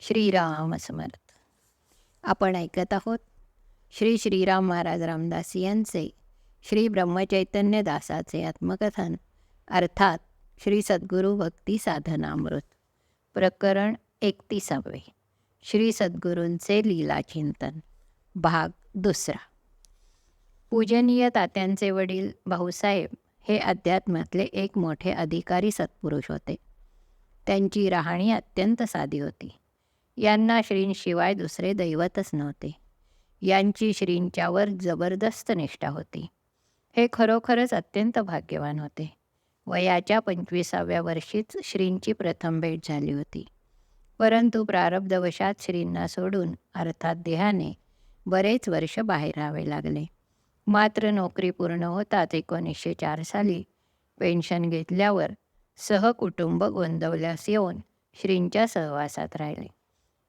श्रीराम समर्थ आपण ऐकत आहोत श्री श्रीराम महाराज रामदास यांचे श्री ब्रह्मचैतन्य दासाचे आत्मकथन अर्थात श्री सद्गुरू भक्ती साधनामृत प्रकरण एकतीसावे. श्री सद्गुरूंचे लीलाचिंतन भाग दुसरा. पूजनीय तात्यांचे वडील भाऊसाहेब हे अध्यात्मातले एक मोठे अधिकारी सत्पुरुष होते. त्यांची राहणी अत्यंत साधी होती. यांना श्रींशिवाय दुसरे दैवतच नव्हते. यांची श्रींच्यावर जबरदस्त निष्ठा होती. हे खरोखरच अत्यंत भाग्यवान होते. वयाच्या पंचविसाव्या वर्षीच श्रींची प्रथम भेट झाली होती. परंतु प्रारब्धवशात श्रींना सोडून अर्थात देहाने बरेच वर्ष बाहेर राहावे लागले. मात्र नोकरी पूर्ण होताच एकोणीसशे चार साली पेन्शन घेतल्यावर सहकुटुंब गोंदवल्यास येऊन श्रींच्या सहवासात राहिले.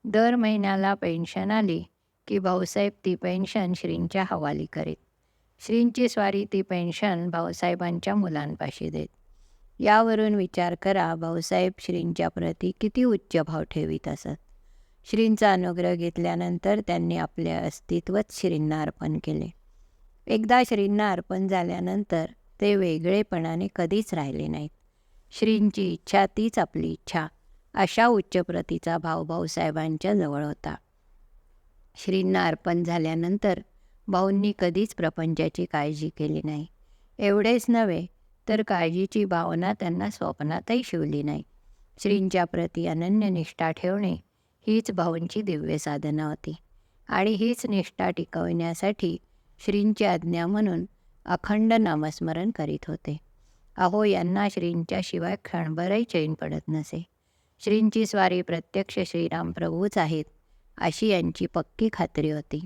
दर महिन्याला पेन्शन आली की भाऊसाहेब ती पेन्शन श्रींच्या हवाली करीत. श्रींची स्वारी ती पेन्शन भाऊसाहेबांच्या मुलांपाशी देत. यावरून विचार करा भाऊसाहेब श्रींच्या प्रती किती उच्च भाव ठेवीत असत. श्रींचा अनुग्रह घेतल्यानंतर त्यांनी आपले अस्तित्वच श्रींना अर्पण केले. एकदा श्रींना अर्पण झाल्यानंतर ते वेगळेपणाने कधीच राहिले नाहीत. श्रींची इच्छा तीच आपली इच्छा. अशा उच्च प्रतीचा भाव भाऊसाहेबांच्या जवळ होता. श्रींना अर्पण झाल्यानंतर भाऊंनी कधीच प्रपंचाची काळजी केली नाही. एवढेच नव्हे तर काळजीची भावना त्यांना स्वप्नातही शिवली नाही. श्रींच्या प्रती अनन्य निष्ठा ठेवणे हीच भाऊंची दिव्य साधना होती. आणि हीच निष्ठा टिकवण्यासाठी श्रींची आज्ञा म्हणून अखंड नामस्मरण करीत होते. अहो यांना श्रींच्या शिवाय क्षणभरही चैन पडत नसे. श्रींची स्वारी प्रत्यक्ष श्रीराम प्रभूच आहेत अशी यांची पक्की खात्री होती.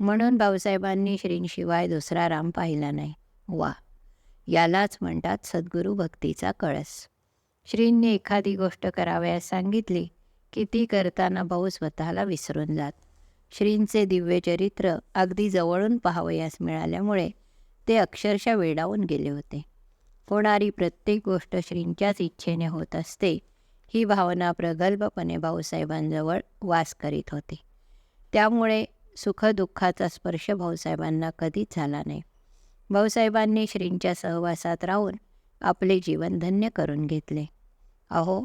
म्हणून भाऊसाहेबांनी श्रींशिवाय दुसरा राम पाहिला नाही. वा! यालाच म्हणतात सद्गुरू भक्तीचा कळस. श्रींनी एखादी गोष्ट करावयास सांगितली की ती करताना भाऊ स्वतःला विसरून जात. श्रींचे दिव्य चरित्र अगदी जवळून पाहावयास मिळाल्यामुळे ते अक्षरशः वेडावून गेले होते. होणारी प्रत्येक गोष्ट श्रींच्याच इच्छेने होत असते ही भावना प्रगल्भपणे भाऊसाहेबांजवळ वास करीत होती. त्यामुळे सुखदुःखाचा स्पर्श भाऊसाहेबांना कधीच झाला नाही. भाऊसाहेबांनी श्रींच्या सहवासात राहून आपले जीवन धन्य करून घेतले. अहो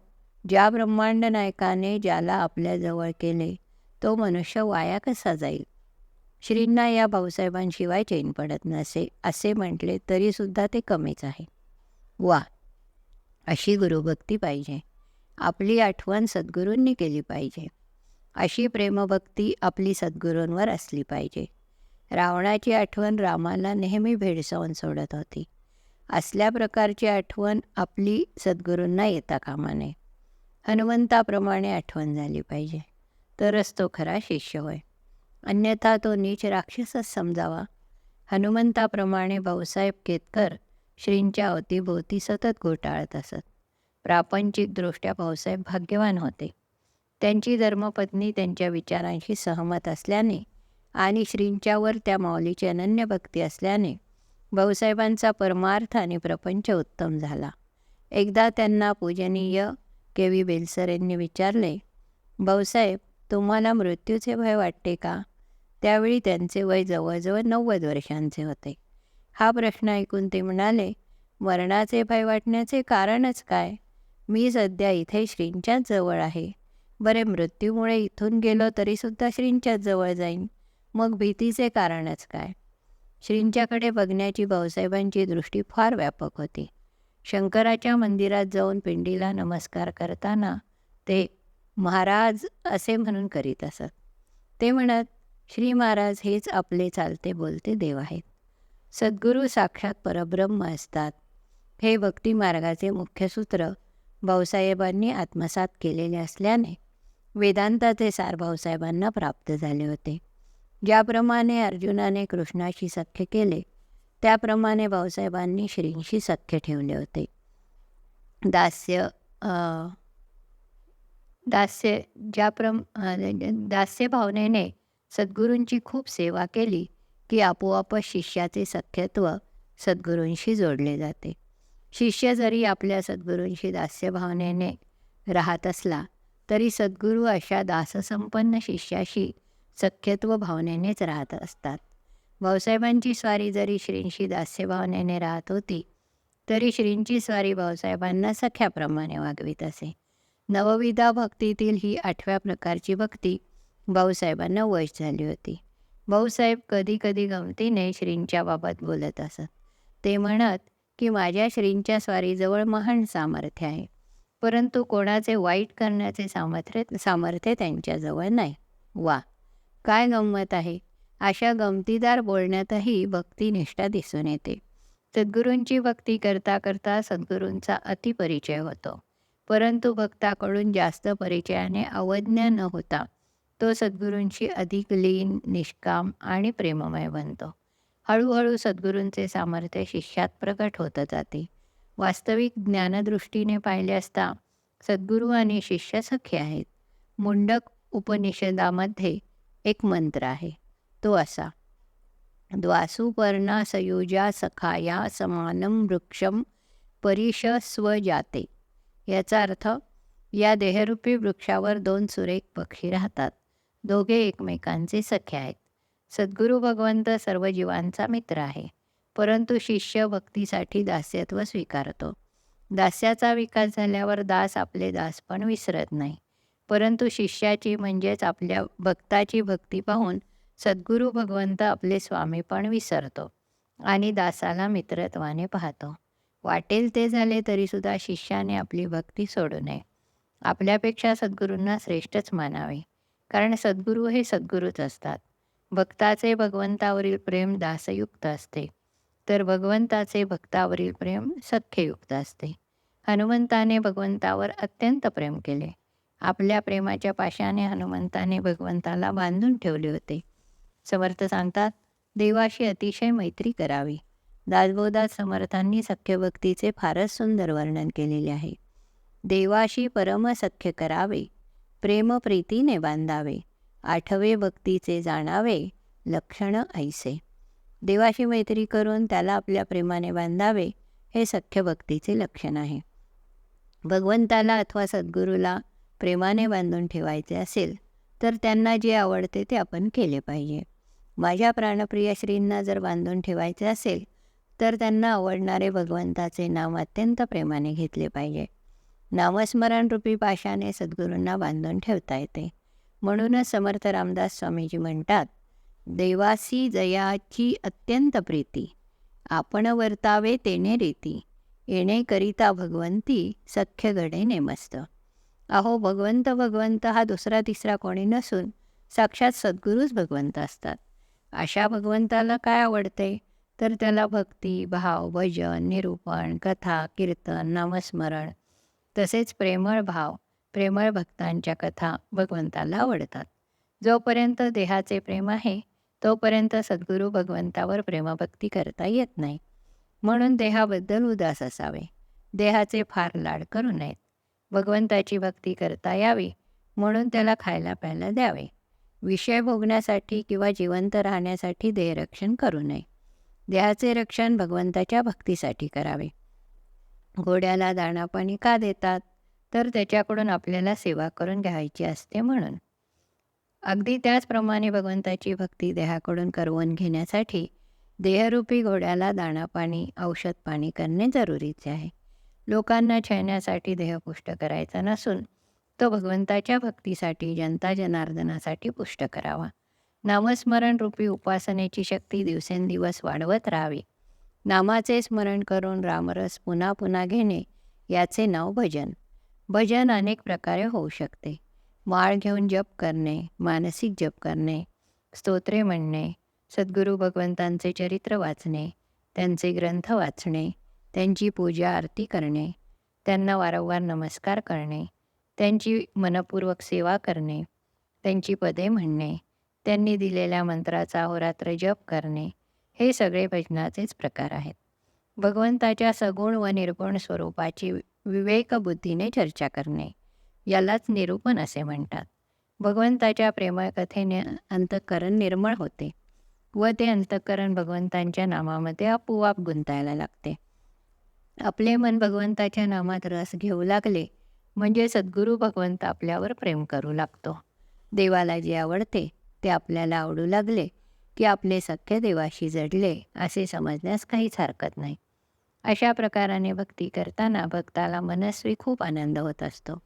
ज्या ब्रह्मांड नायकाने ज्याला आपल्याजवळ केले तो मनुष्य वाया कसा जाईल? श्रींना या भाऊसाहेबांशिवाय चैन पडत नसे असे म्हटले तरीसुद्धा ते कमीच आहे. वा अशी गुरुभक्ती पाहिजे. आपली आठवण सद्गुरूंनी केली पाहिजे. अशी प्रेमभक्ती आपली सद्गुरूंवर असली पाहिजे. रावणाची आठवण रामाला नेहमी भेडसावून सोडत होती. असल्या प्रकारची आठवण आपली सद्गुरूंना येता कामा नये हनुमंताप्रमाणे आठवण झाली पाहिजे. तरच तो खरा शिष्य होय. अन्यथा तो नीच राक्षसच समजावा. हनुमंताप्रमाणे भाऊसाहेब केतकर श्रींच्या अवतीभोवती सतत घोटाळत असत. प्रापंचिकदृष्ट्या भाऊसाहेब भाग्यवान होते. त्यांची धर्मपत्नी त्यांच्या विचारांशी सहमत असल्याने आणि श्रींच्यावर त्या माऊलीची अनन्य भक्ती असल्याने भाऊसाहेबांचा परमार्थ आणि प्रपंच उत्तम झाला. एकदा त्यांना पूजनीय के व्ही बेलसर यांनी विचारले भाऊसाहेब तुम्हाला मृत्यूचे भय वाटते का? त्यावेळी त्यांचे वय जवळजवळ नव्वद वर्षांचे होते. हा प्रश्न ऐकून ते म्हणाले मरणाचे भय वाटण्याचे कारणच काय? मी सध्या इथे श्रींच्याच जवळ आहे. बरे मृत्यूमुळे इथून गेलो तरीसुद्धा श्रींच्याच जवळ जाईन. मग भीतीचे कारणच काय? श्रींच्याकडे बघण्याची भाऊसाहेबांची दृष्टी फार व्यापक होती. शंकराच्या मंदिरात जाऊन पिंडीला नमस्कार करताना ते महाराज असे म्हणून करीत असत ते म्हणत श्री महाराज हेच आपले चालते बोलते देव आहेत. सद्गुरू साक्षात परब्रह्म असतात. हे भक्ती मार्गाचे मुख्य सूत्र भाऊसाहेबांनी आत्मसात केलेले असल्याने वेदांताचे सार भाऊसाहेबांना प्राप्त झाले होते. ज्याप्रमाणे अर्जुनाने कृष्णाशी सख्य केले त्याप्रमाणे भाऊसाहेबांनी श्रींशी सख्य ठेवले होते. दास्य दास्य ज्याप्रम दास्य भावनेने सद्गुरूंची खूप सेवा केली की आपोआपच शिष्याचे सख्यत्व सद्गुरूंशी जोडले जाते. शिष्य जरी आपल्या सद्गुरूंशी दास्यभावनेने राहत असला तरी सद्गुरू अशा दाससंपन्न शिष्याशी सख्यत्व भावनेनेच राहत असतात. भाऊसाहेबांची स्वारी जरी श्रींशी दास्यभावनेने राहत होती तरी श्रींची स्वारी भाऊसाहेबांना सख्याप्रमाणे वागवीत असे. नवविधा भक्तीतील ही आठव्या प्रकारची भक्ती भाऊसाहेबांना वश झाली होती. भाऊसाहेब कधी कधी गमतीने श्रींच्या बाबत बोलत असत. ते म्हणत की माझ्या श्रींच्या स्वारीजवळ महान सामर्थ्य आहे. परंतु कोणाचे वाईट करण्याचे सामर्थ्य सामर्थ्य त्यांच्याजवळ नाही. वा काय गंमत आहे. अशा गमतीदार बोलण्यातही भक्तिनिष्ठा दिसून येते. सद्गुरूंची भक्ती करता करता सद्गुरूंचा अतिपरिचय होतो. परंतु भक्ताकडून जास्त परिचयाने अवज्ञ न होता तो सद्गुरूंशी अधिक लीन निष्काम आणि प्रेममय बनतो. हळूहळू सद्गुरूंचे सामर्थ्य शिष्यात प्रकट होत जाते. वास्तविक ज्ञानदृष्टीने पाहिले असता सद्गुरू आणि शिष्य सखे आहेत. मुंडक उपनिषदामध्ये एक मंत्र आहे. तो असा द्वासुपर्णा सयुजा सखाया समानम वृक्षम परिश स्वजाते याचा अर्थ या देहरूपी वृक्षावर दोन सुरेख पक्षी राहतात. दोघे एकमेकांचे सखे आहेत. सद्गुरू भगवंत सर्व जीवांचा मित्र आहे. परंतु शिष्य भक्तीसाठी दास्यत्व स्वीकारतो. दास्याचा विकास झाल्यावर दास आपले दास पण विसरत नाही. परंतु शिष्याची म्हणजेच आपल्या भक्ताची भक्ती पाहून सद्गुरू भगवंत आपले स्वामी पण विसरतो आणि दासाला मित्रत्वाने पाहतो. वाटेल ते झाले तरीसुद्धा शिष्याने आपली भक्ती सोडू नये. आपल्यापेक्षा सद्गुरूंना श्रेष्ठच मानावे. कारण सद्गुरू हे सद्गुरूच असतात. भक्ताचे भगवंतावरील प्रेम दासयुक्त असते. तर भगवंताचे भक्तावरील प्रेम सख्ययुक्त असते. हनुमंताने भगवंतावर अत्यंत प्रेम केले. आपल्या प्रेमाच्या पाशाने हनुमंताने भगवंताला बांधून ठेवले होते. समर्थ सांगतात देवाशी अतिशय मैत्री करावी. दासबोधात समर्थांनी सख्यभक्तीचे फारच सुंदर वर्णन केलेले आहे. देवाशी परमसख्य करावे. प्रेम प्रीतीने बांधावे. आठवे भक्तीचे जाणावे लक्षण ऐसे. देवाशी मैत्री करून त्याला आपल्या प्रेमाने बांधावे हे सख्य भक्तीचे लक्षण आहे. भगवंताला अथवा सद्गुरूला प्रेमाने बांधून ठेवायचे असेल तर त्यांना जे आवडते ते आपण केले पाहिजे. माझ्या प्राणप्रिय श्रींना जर बांधून ठेवायचे असेल तर त्यांना आवडणारे भगवंताचे नाम अत्यंत प्रेमाने घेतले पाहिजे. नामस्मरण रूपी पाशाने सद्गुरूंना बांधून ठेवता येते. म्हणूनच समर्थ रामदास स्वामीजी म्हणतात देवासी जयाची अत्यंत प्रीती आपण वर्तावे तेने रीती येणे करिता भगवंती सख्य घडे नेमस्त. अहो भगवंत भगवंत हा दुसरा तिसरा कोणी नसून साक्षात सद्गुरूच भगवंत असतात. अशा भगवंताला काय आवडते? तर त्याला भक्ती भाव भजन निरूपण कथा कीर्तन नामस्मरण तसेच प्रेमळ भाव प्रेमळ भक्तांच्या कथा भगवंताला आवडतात. जोपर्यंत देहाचे प्रेम आहे तोपर्यंत सद्गुरू भगवंतावर प्रेमभक्ती करता येत नाही. म्हणून देहाबद्दल उदास असावे. देहाचे फार लाड करू नयेत. भगवंताची भक्ती करता यावी म्हणून त्याला खायला प्यायला द्यावे. विषय भोगण्यासाठी किंवा जिवंत राहण्यासाठी देहरक्षण करू नये. देहाचे रक्षण भगवंताच्या भक्तीसाठी करावे. घोड्याला दाणापाणी का देतात? तर त्याच्याकडून आपल्याला सेवा करून घ्यायची असते म्हणून. अगदी त्याचप्रमाणे भगवंताची भक्ती देहाकडून करवून घेण्यासाठी देहरूपी घोड्याला दाणापाणी औषध पाणी करणे जरुरीचे आहे. लोकांना छळण्यासाठी देह पुष्ट करायचा नसून तो भगवंताच्या भक्तीसाठी जनता जनार्दनासाठी पुष्ट करावा. नामस्मरण रूपी उपासनेची शक्ती दिवसेंदिवस वाढवत राहावी. नामाचे स्मरण करून रामरस पुन्हा पुन्हा घेणे याचे नाव भजन. भजन अनेक प्रकारे होऊ शकते. माळ घेऊन जप करणे मानसिक जप करणे स्तोत्रे म्हणणे सद्गुरू भगवंतांचे चरित्र वाचणे त्यांचे ग्रंथ वाचणे त्यांची पूजा आरती करणे त्यांना वारंवार नमस्कार करणे त्यांची मनपूर्वक सेवा करणे त्यांची पदे म्हणणे त्यांनी दिलेल्या मंत्राचा अहोरात्र जप करणे हे सगळे भजनाचेच प्रकार आहेत. भगवंताच्या सगुण व निर्गुण स्वरूपाची विवेकबुद्धीने चर्चा करणे. यालाच निरूपण असे म्हणतात. भगवंताच्या प्रेमळ कथेने अंतःकरण निर्मळ होते व ते अंतःकरण भगवंतांच्या नामामध्ये आपोआप गुंतायला लागते. आपले मन भगवंताच्या नामात रस घेऊ लागले म्हणजे सद्गुरू भगवंत आपल्यावर प्रेम करू लागतो. देवाला जे आवडते ते आपल्याला आवडू लागले की आपले सख्य देवाशी जडले असे समजण्यास काहीच हरकत नाही. अशा प्रकाराने भक्ती करताना भक्ताला मनस्वी खूप आनंद होत असतो.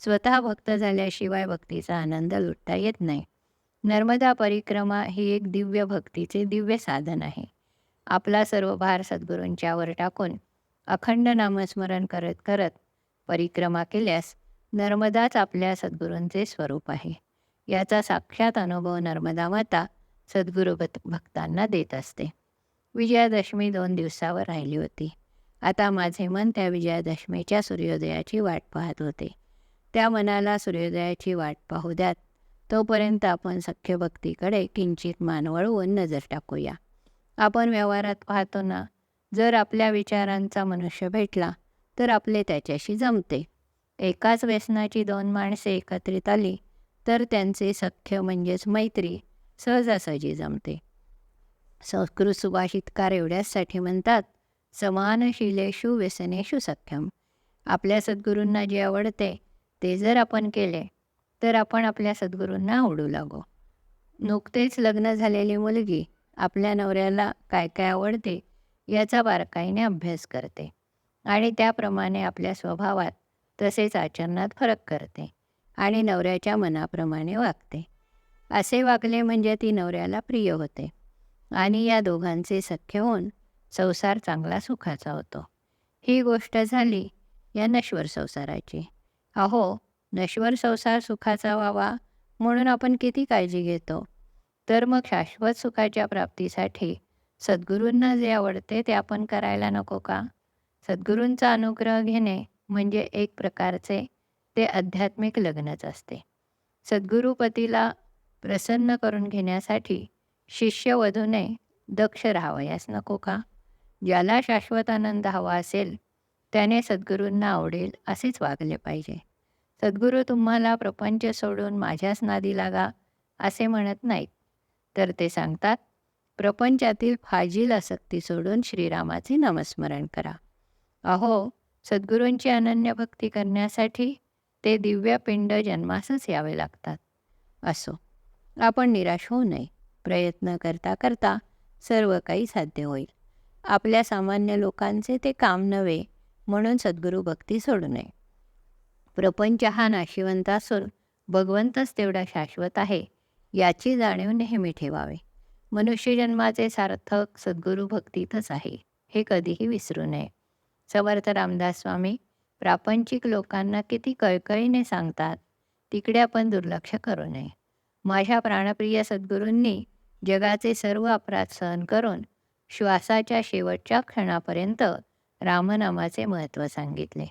स्वतः भक्त झाल्याशिवाय भक्तीचा आनंद लुटता येत नाही. नर्मदा परिक्रमा ही एक दिव्य भक्तीचे दिव्य साधन आहे. आपला सर्व भार सद्गुरूंच्यावर टाकून अखंड नामस्मरण करत करत परिक्रमा केल्यास नर्मदाच आपल्या सद्गुरूंचे स्वरूप आहे. याचा साक्षात अनुभव नर्मदा माता सद्गुरू भक्तांना देत असते. विजयादशमी दोन दिवसावर राहिली होती. आता माझे मन त्या विजयादशमीच्या सूर्योदयाची वाट पाहत होते. त्या मनाला सूर्योदयाची वाट पाहू द्यात. तोपर्यंत आपण सख्य भक्तीकडे किंचित मान वळवून नजर टाकूया. आपण व्यवहारात पाहतो ना जर आपल्या विचारांचा मनुष्य भेटला तर आपले त्याच्याशी जमते. एकाच व्यसनाची दोन माणसे एकत्रित आली तर त्यांचे सख्य म्हणजेच मैत्री सहजासहजी जमते. संस्कृत सुभाषितकार एवढ्याचसाठी म्हणतात समानशिलेषु व्यसनेषु सख्यम. आपल्या सद्गुरूंना जे आवडते ते जर आपण केले तर आपण आपल्या सद्गुरूंना आवडू लागू. नुकतेच लग्न झालेली मुलगी आपल्या नवऱ्याला काय काय आवडते याचा बारकाईने अभ्यास करते आणि त्याप्रमाणे आपल्या स्वभावात तसेच आचरणात फरक करते आणि नवऱ्याच्या मनाप्रमाणे वागते. असे वागले म्हणजे ती नवऱ्याला प्रिय होते. आणि या दोघांचे सख्य होऊन संसार चांगला सुखाचा होतो. ही गोष्ट झाली या नश्वर संसाराची. अहो नश्वर संसार सुखाचा व्हावा म्हणून आपण किती काळजी घेतो? तर मग शाश्वत सुखाच्या प्राप्तीसाठी सद्गुरूंना जे आवडते ते आपण करायला नको का? सद्गुरूंचा अनुग्रह घेणे म्हणजे एक प्रकारचे ते आध्यात्मिक लग्नच असते. सद्गुरुपतीला प्रसन्न करून घेण्यासाठी शिष्यवधूने दक्ष राहावयास नको का? ज्याला शाश्वत आनंद हवा असेल त्याने सद्गुरूंना आवडेल असेच वागले पाहिजे. सद्गुरू तुम्हाला प्रपंच सोडून माझ्याच नादी लागा असे म्हणत नाहीत. तर ते सांगतात प्रपंचातील फाजील आसक्ती सोडून श्रीरामाचे नामस्मरण करा. अहो सद्गुरूंची अनन्य भक्ती करण्यासाठी ते दिव्य पिंड जन्मासच यावे लागतात. असो आपण निराश होऊ नये. प्रयत्न करता करता सर्व काही साध्य होईल. आपल्या सामान्य लोकांचे ते काम नव्हे म्हणून सद्गुरू भक्ती सोडू नये. प्रपंच हा नाशिवंत असून भगवंतच तेवढा शाश्वत आहे याची जाणीव नेहमी ठेवावे. मनुष्यजन्माचे सार्थक सद्गुरू भक्तीतच आहे हे कधीही विसरू नये. समर्थ रामदास स्वामी प्रापंचिक लोकांना किती कळकळीने सांगतात तिकडे आपण दुर्लक्ष करू नये. माझ्या प्राणप्रिय सद्गुरूंनी जगाचे सर्व अपराध सहन करून श्वासाच्या शेवटच्या क्षणापर्यंत रामनामाचे महत्त्व सांगितले.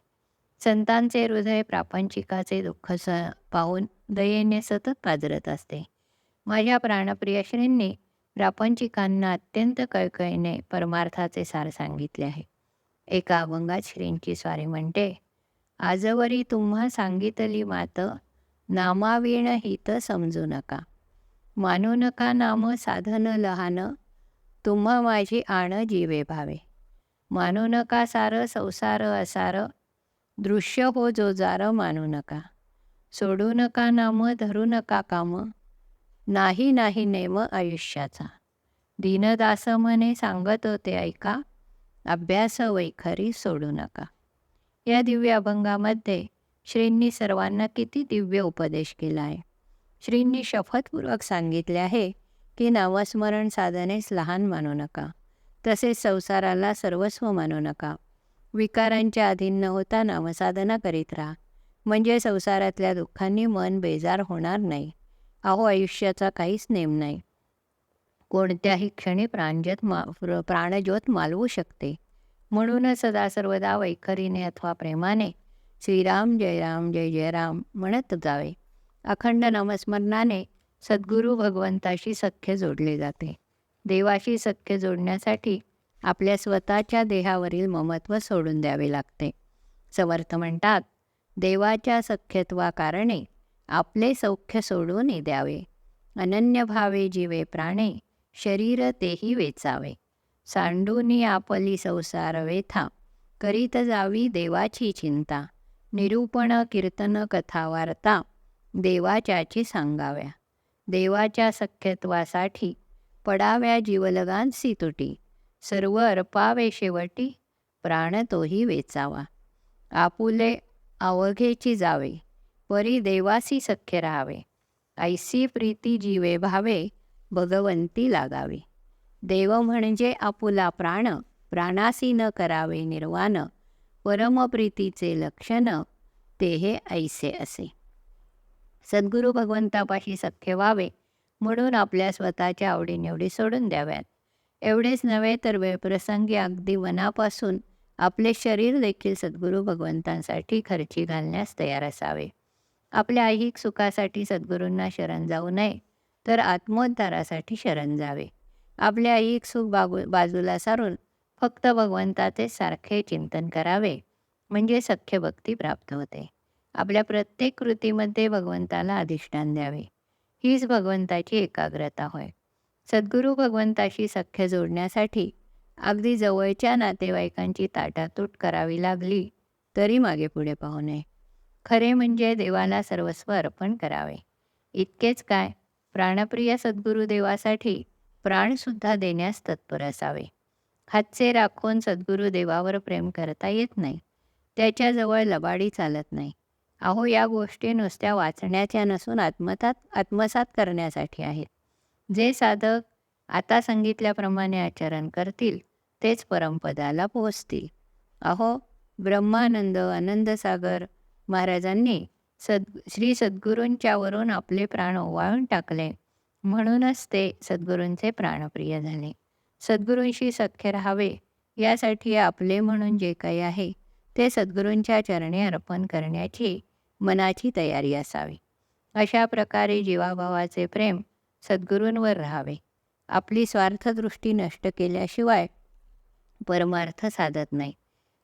संतांचे हृदय प्रापंचिकाचे दुःख स पाहून दयेने सतत पाजरत असते. माझ्या प्राणप्रिय श्रींनी प्रापंचिकांना अत्यंत कळकळीने परमार्थाचे सार सांगितले आहे. एका अभंगात श्रींची स्वारी म्हणते आजवरी तुम्हा सांगितली मात नामाविण हित समजू नका. मानू नका नाम साधन लहान तुम्हा माझी आण जीवे भावे. मानू नका सार संसार असार दृश्य हो जोजार मानू नका. सोडू नका नाम धरू नका काम नाही नाही नेम आयुष्याचा. दीनदास मने सांगत होते ऐका अभ्यास वैखरी सोडू नका. या दिव्य अभंगामध्ये श्रींनी सर्वांना किती दिव्य उपदेश केला आहे. श्रींनी शपथपूर्वक सांगितले आहे की नामस्मरण साधनेस लहान मानू नका तसेच संसाराला सर्वस्व मानू नका. विकारांच्या अधीन न होता नामसाधना करीत राहा. म्हणजे संसारातल्या दुःखांनी मन बेजार होणार नाही. अहो आयुष्याचा काहीच नेम नाही. कोणत्याही क्षणी प्राणज्योत मा प्राणज्योत मालवू शकते. म्हणूनच सदा सर्वदा वैखरीने अथवा प्रेमाने श्रीराम जय राम जय जय राम म्हणत जावे. अखंड नमस्मरणाने सद्गुरू भगवंताशी सख्य जोडले जाते. देवाशी सख्य जोडण्यासाठी आपल्या स्वतःच्या देहावरील ममत्व सोडून द्यावे लागते. समर्थ म्हणतात देवाच्या सख्यत्वाकारणे आपले सौख्य सोडून द्यावे. अनन्य भावे जीवे प्राणे शरीर तेही वेचावे. सांडूनी आपली संसार वेथा करीत जावी देवाची चिंता. निरूपण कीर्तन कथा वार्ता देवाच्याची सांगाव्या. देवाच्या सख्यत्वासाठी पडाव्या जीवलगांसी तुटी सर्व अर्पावे शेवटी प्राण तोही वेचावा. आपुले अवघेची जावे. परी देवासी सख्य राहावे. ऐसी प्रीती जीवे भावे भगवंती लागावी. देव म्हणजे आपुला प्राण प्राणासी न करावे निर्वाण. परमप्रीतीचे लक्षण ते हे ऐसे असे. सद्गुरू भगवंतापाशी सख्य व्हावे म्हणून आपल्या स्वतःच्या आवडीनिवडी सोडून द्याव्यात. एवढेच नव्हे तर वेळप्रसंगी अगदी वनापासून आपले शरीर देखील सद्गुरू भगवंतांसाठी खर्ची घालण्यास तयार असावे. आपल्या ऐहिक सुखासाठी सद्गुरूंना शरण जाऊ नये तर आत्मोद्धारासाठी शरण जावे. आपले ऐहिक सुख बाबू बाजूला सारून फक्त भगवंताचे सारखे चिंतन करावे म्हणजे सख्य भक्ती प्राप्त होते. आपल्या प्रत्येक कृतीमध्ये भगवंताला अधिष्ठान द्यावे. हीच भगवंताची एकाग्रता होय. सद्गुरू भगवंताशी सख्य जोडण्यासाठी अगदी जवळच्या नातेवाईकांची ताटातूट करावी लागली तरी मागे पुढे पाहू नये. खरे म्हणजे देवाला सर्वस्व अर्पण करावे. इतकेच काय प्राणप्रिय सद्गुरू देवासाठी प्राणसुद्धा देण्यास तत्पर असावे. हातचे राखून सद्गुरू देवावर प्रेम करता येत नाही. त्याच्याजवळ लबाडी चालत नाही. अहो या गोष्टी नुसत्या वाचण्याच्या नसून आत्मसात आत्मसात करण्यासाठी आहेत. जे साधक आता सांगितल्याप्रमाणे आचरण करतील तेच परमपदाला पोहोचतील अहो ब्रह्मानंद आनंदसागर महाराजांनी सद श्री सद्गुरूंच्यावरून आपले प्राण ओवाळून टाकले. म्हणूनच ते सद्गुरूंचे प्राणप्रिय झाले. सद्गुरूंशी सख्य राहावे यासाठी आपले म्हणून जे काही आहे ते सद्गुरूंच्या चरणी अर्पण करण्याची मनाची तयारी असावी. अशा प्रकारे जीवाभावाचे प्रेम सद्गुरूंवर राहावे. आपली स्वार्थदृष्टी नष्ट केल्याशिवाय परमार्थ साधत नाही.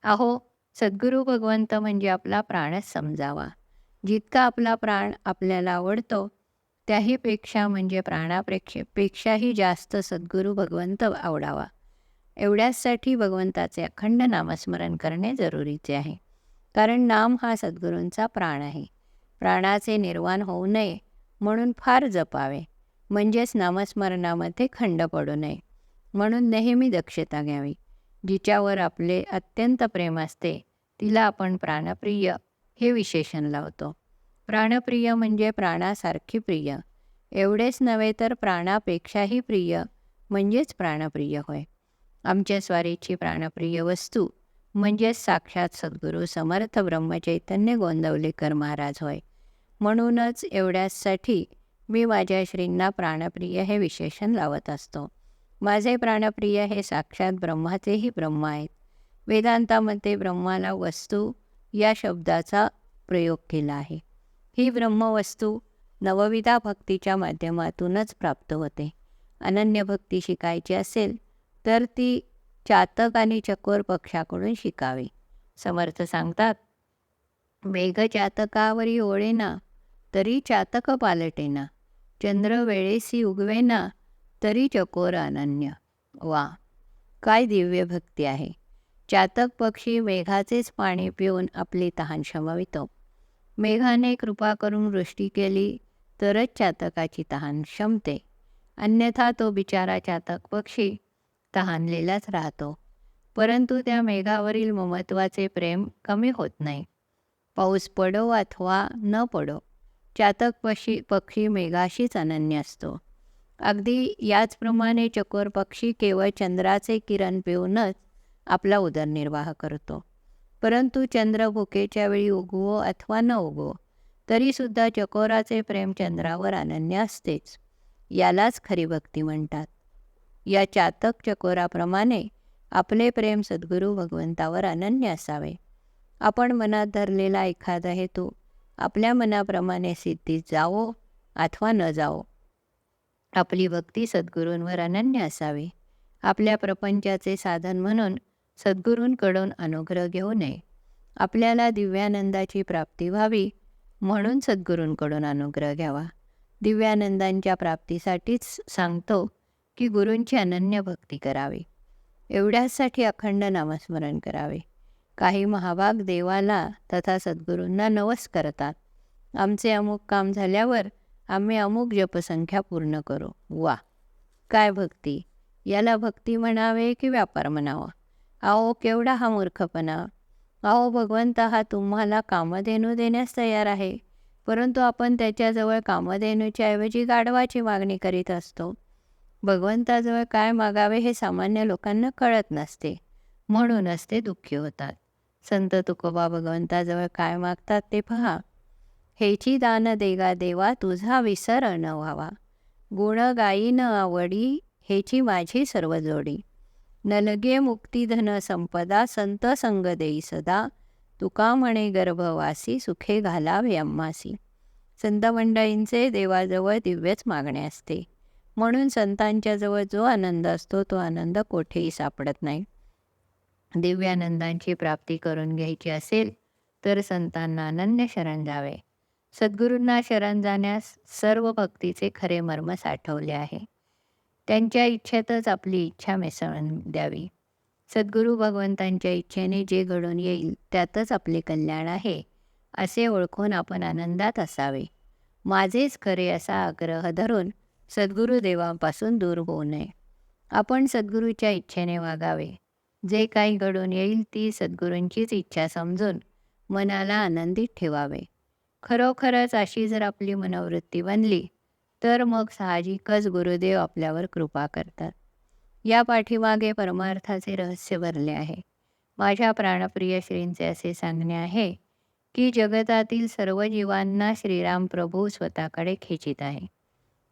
अहो सद्गुरू भगवंत म्हणजे आपला प्राणच समजावा. जितका आपला प्राण आपल्याला आवडतो त्याहीपेक्षा म्हणजे प्राणापेक्षा पेक्षाही जास्त सद्गुरू भगवंत आवडावा. एवढ्याचसाठी भगवंताचे अखंड नामस्मरण करणे जरुरीचे आहे. कारण नाम हा सद्गुरूंचा प्राण आहे. प्राणाचे निर्वाण होऊ नये म्हणून फार जपावे म्हणजेच नामस्मरणामध्ये खंड पडू नये. म्हणून नेहमी दक्षता घ्यावी. जिच्यावर आपले अत्यंत प्रेम असते तिला आपण प्राणप्रिय हे विशेषण लावतो. प्राणप्रिय म्हणजे प्राणासारखी प्रिय. एवढेच नव्हे तर प्राणापेक्षाही प्रिय म्हणजेच प्राणप्रिय होय. आमच्या स्वारीची प्राणप्रिय वस्तू म्हणजेच साक्षात सद्गुरू समर्थ ब्रह्मचैतन्य गोंदवलेकर महाराज होय. म्हणूनच एवढ्यासाठी मी माझ्या श्रींना प्राणप्रिय हे विशेषण लावत असतो. माझे प्राणप्रिय हे साक्षात ब्रह्माचेही ब्रह्म आहेत. वेदांतामध्ये ब्रह्माला वस्तू या शब्दाचा प्रयोग केला आहे. ही ब्रह्मवस्तू नवविधा भक्तीच्या माध्यमातूनच प्राप्त होते. अनन्य भक्ती शिकायची असेल तर ती चातक आणि चकोर पक्षाकडून शिकावे. समर्थ सांगतात मेघ चातकावरी ओळेना तरी चातक पालटेना चंद्र वेळेसी उगवेना तरी चकोर अनन्य. वा काय दिव्य भक्ती आहे. चातक पक्षी मेघाचेच पाणी पिऊन आपली तहान शमवितो. मेघाने कृपा करून वृष्टी केली तरच चातकाची तहान शमते. अन्यथा तो बिचारा चातक पक्षी तहानलेलाच राहतो. परंतु त्या मेघावरील ममत्वाचे प्रेम कमी होत नाही. पाऊस पडो अथवा न पडो चातक पक्षी पक्षी मेघाशीच अनन्य असतो. अगदी याचप्रमाणे चकोर पक्षी केवळ चंद्राचे किरण पिऊनच आपला उदरनिर्वाह करतो. परंतु चंद्र भुकेच्या वेळी उगवो अथवा न उगवो तरीसुद्धा चकोराचे प्रेम चंद्रावर अनन्य असतेच. यालाच खरी भक्ती म्हणतात. या चातक चकोराप्रमाणे आपले प्रेम सद्गुरू भगवंतावर अनन्य असावे. आपण मनात धरलेला एखादा हेतू आपल्या मनाप्रमाणे सिद्धीत जावो अथवा न जावो. आपली भक्ती सद्गुरूंवर अनन्य असावी. आपल्या प्रपंचाचे साधन म्हणून सद्गुरूंकडून अनुग्रह घेऊ नये. आपल्याला दिव्यानंदाची प्राप्ती व्हावी म्हणून सद्गुरूंकडून अनुग्रह घ्यावा. दिव्यानंदांच्या प्राप्तीसाठीच सांगतो की गुरूंची अनन्य भक्ती करावी. एवढ्यासाठी अखंड नामस्मरण करावे. काही महाभाग देवाला तथा सद्गुरूंना नवस करतात. आमचे अमुक काम झाल्यावर आम्ही अमुक जपसंख्या पूर्ण करू. वा! काय भक्ती? याला भक्ती म्हणावे की व्यापार म्हणावा? अहो केवढा हा मूर्खपणा! अहो भगवंत हा तुम्हाला कामधेनू देण्यास तयार आहे. परंतु आपण त्याच्याजवळ कामधेनूच्या ऐवजी गाढवाची मागणी करीत असतो. भगवंताजवळ काय मागावे हे सामान्य लोकांना कळत नसते. म्हणूनच ते दुःखी होतात. संत तुकोबा भगवंताजवळ काय मागतात ते पहा. हेची दान देगा देवा तुझा विसर न व्हावा. गुण गायी न आवडी हेची माझी सर्व जोडी. नलगे मुक्तीधन संपदा संत संग देई सदा. तुका म्हणे गर्भवासी सुखे घालावे अम्मासी. संत मंडळींचे देवाजवळ दिव्यच मागणे असते. म्हणून संतांच्याजवळ जो आनंद असतो तो आनंद कोठेही सापडत नाही. दिव्यानंदांची प्राप्ती करून घ्यायची असेल तर संतांना अनन्य शरण जावे. सद्गुरूंना शरण जाण्यास सर्व भक्तीचे खरे मर्म साठवले आहे. त्यांच्या इच्छेतच आपली इच्छा मिसळून द्यावी. सद्गुरू भगवंतांच्या इच्छेने जे घडून येईल त्यातच आपले कल्याण आहे असे ओळखून आपण आनंदात असावे. माझेच खरे असा आग्रह धरून सद्गुरुदेवांपासून दूर होऊ नये. आपण सद्गुरूच्या इच्छेने वागावे. जे काही घडून येईल ती सद्गुरूंचीच इच्छा समजून मनाला आनंदित ठेवावे. खरोखरच अशी जर आपली मनोवृत्ती बनली तर मग साहजिकच गुरुदेव आपल्यावर कृपा करतात. या पाठीमागे परमार्थाचे रहस्य भरले आहे. माझ्या प्राणप्रिय श्रींचे असे सांगणे आहे की जगतातील सर्व जीवांना श्रीराम प्रभू स्वतःकडे खेचित आहे.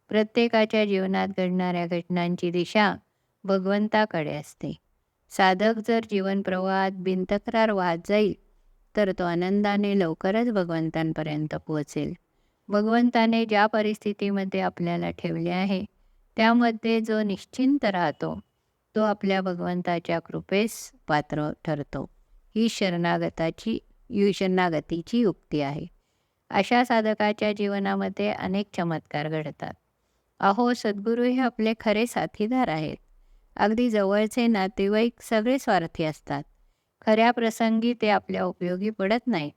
प्रत्येकाच्या जीवनात घडणाऱ्या घटनांची दिशा भगवंताकडे असते. साधक जर जीवनप्रवाहात बिनतक्रार वाहत जाईल तर तो आनंदाने लवकरच भगवंतांपर्यंत पोहोचेल. भगवंताने ज्या परिस्थितीमध्ये आपल्याला ठेवले आहे त्यामध्ये जो निश्चिंत राहतो तो आपल्या भगवंताच्या कृपेस पात्र ठरतो. ही शरणागताची यु शरणागतीची युक्ती आहे. अशा साधकाच्या जीवनामध्ये अनेक चमत्कार घडतात. अहो सद्गुरू हे आपले खरे साथीदार आहेत. अगदी जवळचे नातेवाईक सगळे स्वार्थी असतात. खऱ्या प्रसंगी ते आपल्या उपयोगी पडत नाही.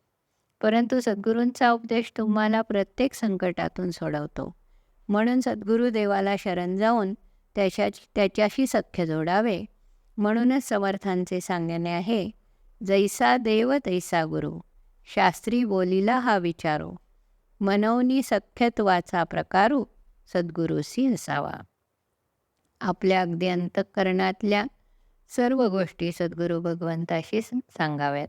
परंतु सद्गुरूंचा उपदेश तुम्हाला प्रत्येक संकटातून सोडवतो. म्हणून सद्गुरू देवाला शरण जाऊन त्याच्या त्याच्याशी सख्य जोडावे. म्हणूनच समर्थांचे सांगणे आहे जैसा देव तैसा गुरु. शास्त्री बोलीला हा विचारो. मनवनी सख्यत्वाचा प्रकारू. सद्गुरूसी असावा. आपल्या अगदी अंतःकरणातल्या सर्व गोष्टी सद्गुरू भगवंताशी सांगाव्यात.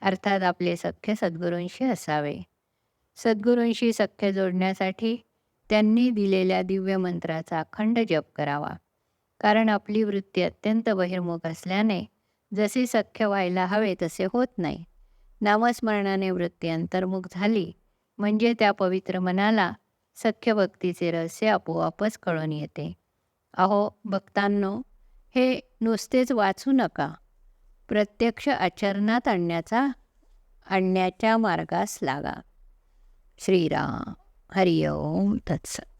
अर्थात आपले सख्य सद्गुरूंशी असावे. सद्गुरूंशी सख्य जोडण्यासाठी त्यांनी दिलेल्या दिव्य मंत्राचा अखंड जप करावा. कारण आपली वृत्ती अत्यंत बहिर्मुख असल्याने जसे सख्य व्हायला हवे तसे होत नाही. नामस्मरणाने वृत्ती अंतर्मुख झाली म्हणजे त्या पवित्र मनाला सख्य भक्तीचे रहस्य आपोआपच कळून येते. अहो भक्तांनो हे नुसतेच वाचू नका. प्रत्यक्ष आचरणात आणण्याचा आणण्याच्या मार्गास लागा. श्रीराम हरिओम तत्सत.